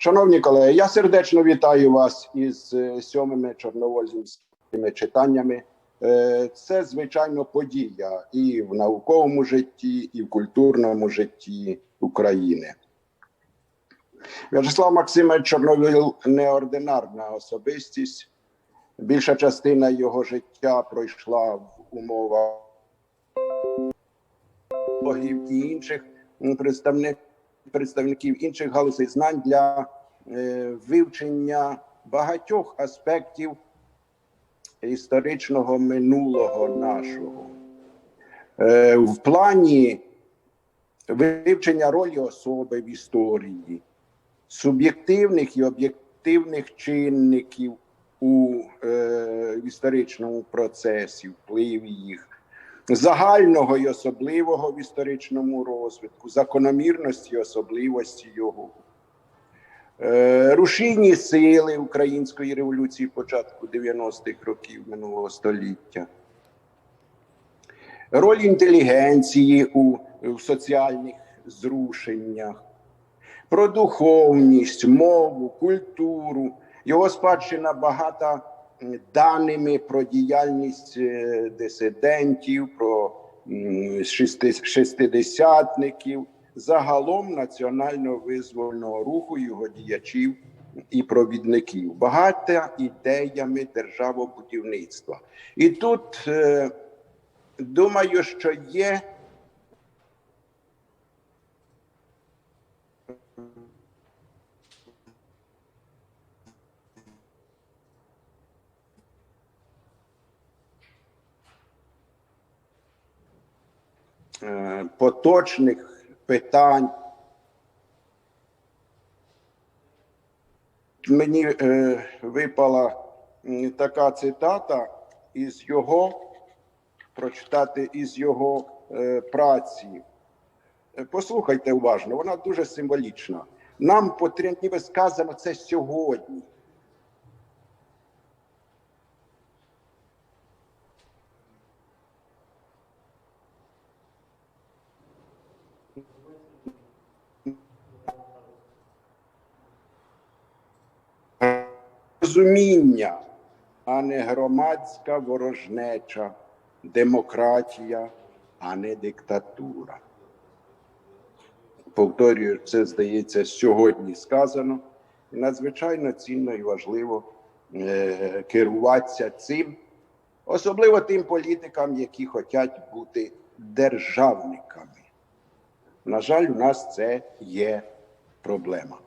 Шановні колеги, я сердечно вітаю вас із е, сьомими чорновольськими читаннями. Е, Це звичайно подія і в науковому житті, і в культурному житті України. В'ячеслав Максимович Чорновіл неординарна особистість. Більша частина його життя пройшла в умовах і інших м, представник, представників інших галузей знань для е, вивчення багатьох аспектів історичного минулого нашого. Е, в плані вивчення ролі особи в історії, суб'єктивних і об'єктивних чинників у е, історичному процесі, впливі їх, загального і особливого в історичному розвитку, закономірності і особливості його. Е, Рушійні сили української революції початку 90-х років минулого століття, роль інтелігенції у, у соціальних зрушеннях, про духовність, мову, культуру. Його спадщина багата даними про діяльність е, дисидентів, про шестидесятників, загалом національно визвольного руху його діячів і провідників, багата ідеями державобудівництва. І тут е, думаю, що є поточних питань. Мені е, випала така цитата із його прочитати із його е, праці. Е, Послухайте уважно, вона дуже символічна. Нам потрібно, сказано це сьогодні. Розуміння, а не громадська ворожнеча, демократія, а не диктатура. Повторюю, це здається сьогодні сказано. І надзвичайно цінно і важливо е, керуватися цим, особливо тим політикам, які хочуть бути державниками. На жаль, у нас це є проблема.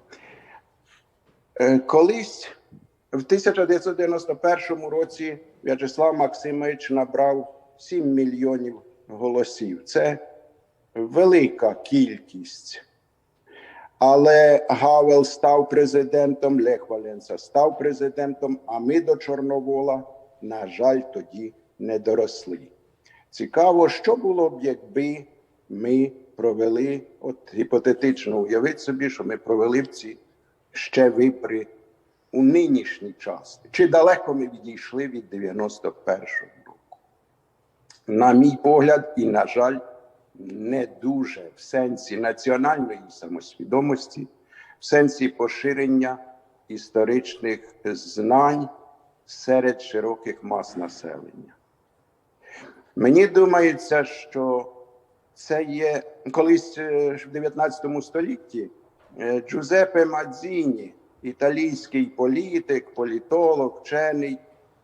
Е, Колись в 1991 році В'ячеслав Максимович набрав 7 мільйонів голосів. Це велика кількість. Але Гавел став президентом, Лех Валенса став президентом, а ми до Чорновола, на жаль, тоді не доросли. Цікаво, що було б, якби ми провели, от гіпотетично уявіть собі, що ми провели б ці ще вибори у нинішній час. Чи далеко ми відійшли від 91-го року? На мій погляд, і, на жаль, не дуже в сенсі національної самосвідомості, в сенсі поширення історичних знань серед широких мас населення. Мені думається, що це є колись е, в 19 столітті е, Джузеппе Мадзіні, італійський політик, політолог, вчений.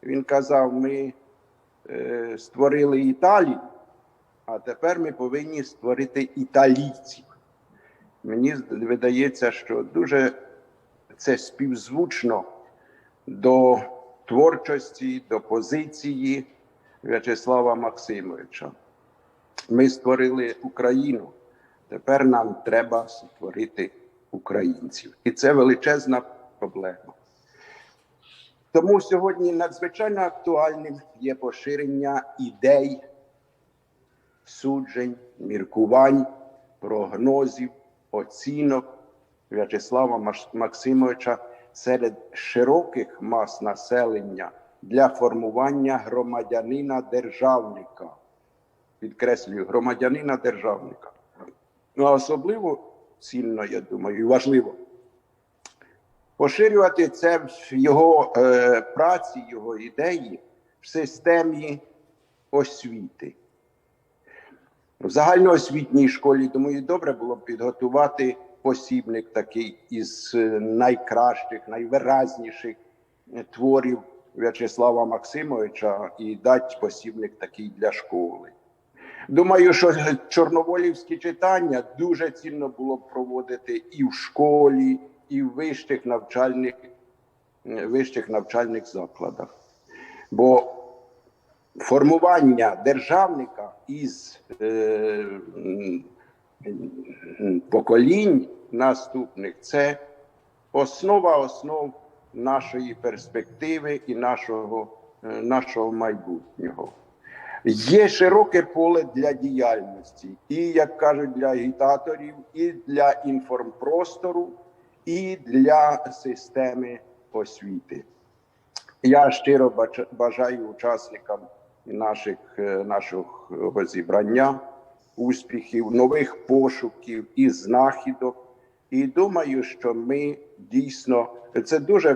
Він казав: ми е, створили Італію, а тепер ми повинні створити італійців. Мені видається, що дуже це співзвучно до творчості, до позиції В'ячеслава Максимовича. Ми створили Україну. Тепер нам треба створити українців. І це величезна проблема. Тому сьогодні надзвичайно актуальним є поширення ідей, суджень, міркувань, прогнозів, оцінок В'ячеслава Максимовича серед широких мас населення для формування громадянина державника. Підкреслюю, громадянина державника. Ну а особливо цінно, я думаю, і важливо поширювати це в його е, праці, його ідеї в системі освіти. В загальноосвітній школі, думаю, добре було б підготувати посібник такий із е, найкращих, найвиразніших е, творів В'ячеслава Максимовича і дати посібник такий для школи. Думаю, що чорноволівські читання дуже цінно було б проводити і в школі, і в вищих навчальних, вищих навчальних закладах. Бо формування державника із е, поколінь наступних це основа основ нашої перспективи і нашого, е, нашого майбутнього. Є широке поле для діяльності, і, як кажуть, для агітаторів, і для інформпростору, і для системи освіти. Я щиро бажаю учасникам наших, е, нашого зібрання успіхів, нових пошуків і знахідок. І думаю, що ми дійсно це дуже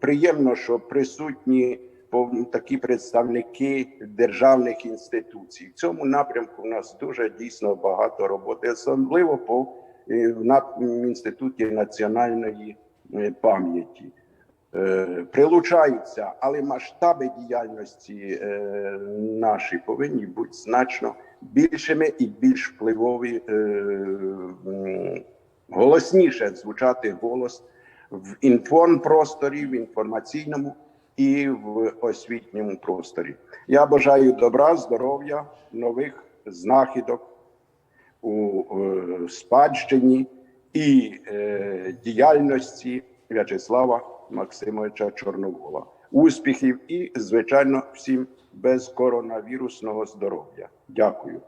приємно, що присутні такі представники державних інституцій. В цьому напрямку у нас дуже дійсно багато роботи, особливо по е, на- інституті національної е, пам'яті. Е, Прилучаються, але масштаби діяльності наші повинні бути значно більшими і більш впливові, голосніше звучати голос в інформпросторі, в інформаційному і в освітньому просторі. Я бажаю добра, здоров'я, нових знахідок у е, спадщині і е, діяльності В'ячеслава Максимовича Чорновола. Успіхів і, звичайно, всім без коронавірусного здоров'я. Дякую.